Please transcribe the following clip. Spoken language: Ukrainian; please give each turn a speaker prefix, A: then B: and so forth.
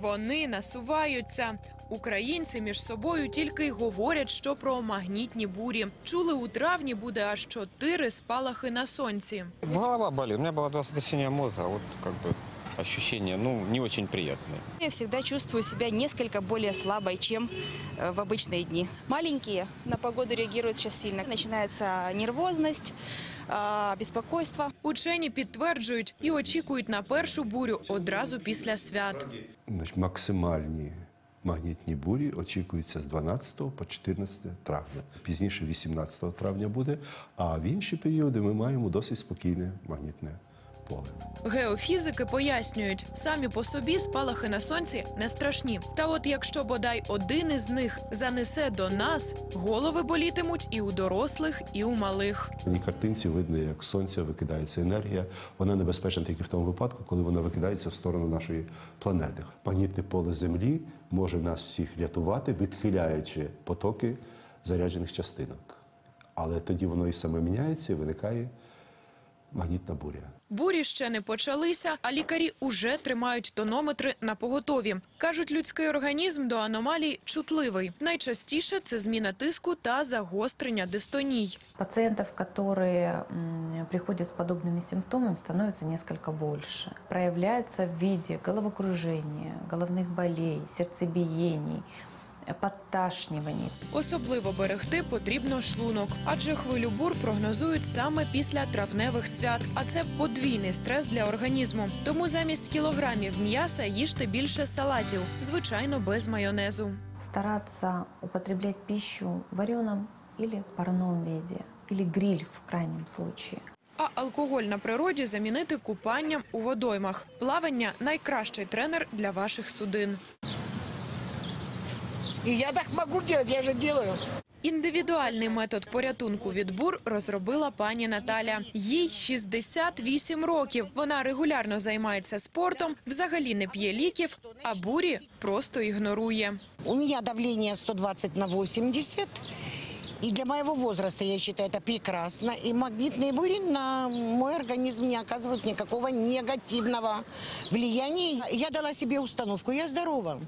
A: Вони насуваються. Українці між собою тільки й говорять, що про магнітні бурі. Чули у травні буде аж чотири спалахи на сонці.
B: Голова болит. У меня было два сотрясения мозга. Вот как бы ощущения, ну, не очень приятные.
C: Я всегда чувствую себя несколько более слабой, чем э, в обычные дни. Маленькие на погоду реагируют сейчас сильно. Начинается нервозность, а, беспокойство.
A: Учені підтверджують і очікують на першу бурю одразу після свят.
D: Максимальні магнітні бурі очікуються з 12 по 14 травня. Пізніше 18 травня буде, а в інші періоди ми маємо досить спокійне магнітне поле.
A: Геофізики пояснюють, самі по собі спалахи на сонці не страшні. Та от якщо бодай один із них занесе до нас, голови болітимуть і у дорослих, і у малих.
D: На картинці видно, як з сонця викидається енергія. Вона небезпечна тільки в тому випадку, коли вона викидається в сторону нашої планети. Магнітне поле Землі може нас всіх рятувати, відхиляючи потоки заряджених частинок. Але тоді воно і саме міняється і виникає магнітна буря.
A: Бурі ще не почалися, а лікарі уже тримають тонометри на поготові. Кажуть, людський організм до аномалій чутливий. Найчастіше це зміна тиску та загострення дистоній.
E: Пациентов, которые м, приходят с подобными симптомами, становится несколько больше. Проявляется в виде головокружения, головных болей, сердцебиений, э.
A: Особливо берегти потрібно шлунок, адже хвилю бур прогнозують саме після травневих свят. А це подвійний стрес для організму. Тому замість кілограмів м'яса їжте більше салатів, звичайно, без майонезу.
E: Стараться употреблять пищу вареном или парном виде, или гриль в крайнем случае.
A: А алкоголь на природі замінити купанням у водоймах. Плавання найкращий тренер для ваших судин.
F: И я так могу делать, я же делаю.
A: Індивідуальний метод порятунку від бур розробила пані Наталя. Їй 68 років. Вона регулярно займається спортом, взагалі не п'є ліків, а бурі просто ігнорує.
F: У меня давление 120 на 80. И для моего возраста, я считаю, это прекрасно. И магнитные бури на мой организм не оказывают никакого негативного влияния. Я дала себе установку, я здорова.